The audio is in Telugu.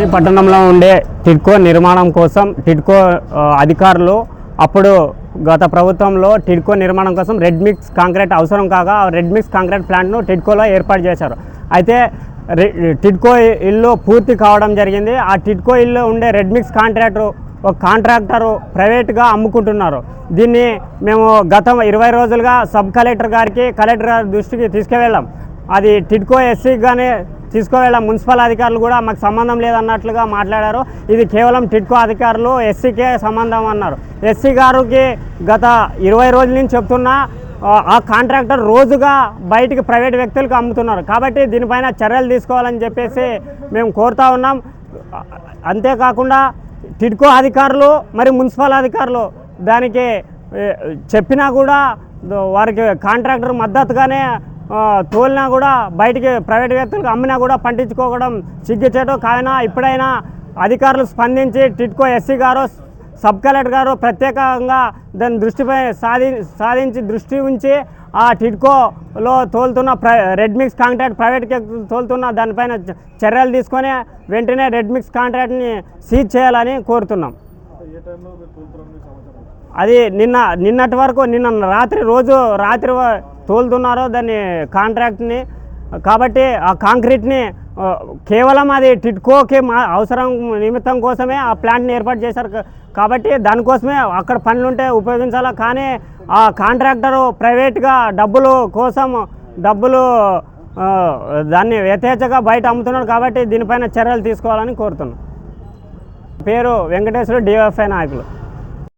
రాజధాని పట్టణంలో ఉండే టిడ్కో నిర్మాణం కోసం టిడ్కో అధికారులు అప్పుడు గత ప్రభుత్వంలో టిడ్కో నిర్మాణం కోసం రెడ్ మిక్స్ కాంక్రీట్ అవసరం కాగా రెడ్ మిక్స్ కాంక్రీట్ ప్లాంట్ను టిడ్కోలో ఏర్పాటు చేశారు. అయితే టిడ్కో ఇల్లు పూర్తి కావడం జరిగింది. ఆ టిడ్కో ఇల్లు ఉండే రెడ్ మిక్స్ కాంట్రాక్టర్ ఒక కాంట్రాక్టరు ప్రైవేట్గా అమ్ముకుంటున్నారు. దీన్ని మేము గత ఇరవై రోజులుగా సబ్ కలెక్టర్ గారికి కలెక్టర్ గారి దృష్టికి తీసుకువెళ్ళాం అది టిడ్కో కానీ తీసుకువెళ్ళాం మున్సిపల్ అధికారులు కూడా మాకు సంబంధం లేదన్నట్లుగా మాట్లాడారు. ఇది కేవలం టిడ్కో అధికారులు ఎస్సీకే సంబంధం అన్నారు. ఎస్సీ గారికి గత ఇరవై రోజుల నుంచి చెప్తున్నా ఆ, కాంట్రాక్టర్ రోజుగా బయటికి ప్రైవేట్ వ్యక్తులకు అమ్ముతున్నారు. కాబట్టి దీనిపైన చర్యలు తీసుకోవాలని చెప్పేసి మేము కోరుతా ఉన్నాం. అంతేకాకుండా టిడ్కో అధికారులు మరి మున్సిపల్ అధికారులు దానికి చెప్పినా కూడా వారికి కాంట్రాక్టర్ మద్దతుగానే తోలినా కూడా బయటికి ప్రైవేట్ వ్యక్తులకు అమ్మినా కూడా పండించుకోవడం సిగ్గుచేటో కావున ఇప్పుడైనా అధికారులు స్పందించి టిట్కో ఎస్సీ గారు సబ్ కలెక్టర్ గారు ప్రత్యేకంగా దాని దృష్టిపై సాధి సాధించి దృష్టి ఉంచి ఆ టిడ్కోలో తోలుతున్న ప్ర రెడ్ మిక్స్ కాంట్రాక్ట్ ప్రైవేట్ తోలుతున్న దానిపైన చర్యలు తీసుకొని వెంటనే రెడ్ మిక్స్ కాంట్రాక్ట్ని సీజ్ చేయాలని కోరుతున్నాం. అది నిన్న నిన్నటి వరకు నిన్న రాత్రి రోజు రాత్రి తోలుతున్నారో దాన్ని కాంట్రాక్ట్ని కాబట్టి ఆ కాంక్రీట్ని కేవలం అది టిట్కోకి మా అవసరం నిమిత్తం కోసమే ఆ ప్లాంట్ని ఏర్పాటు చేశారు. కాబట్టి దానికోసమే అక్కడ పనులుంటే ఉపయోగించాలా? కానీ ఆ కాంట్రాక్టరు ప్రైవేట్గా డబ్బులు కోసం డబ్బులు దాన్ని యథేచ్ఛగా బయట అమ్ముతున్నాడు కాబట్టి దీనిపైన చర్యలు తీసుకోవాలని కోరుతున్నాను పేరు వెంకటేశ్వర డిఎఫ్ఐ నాయకులు.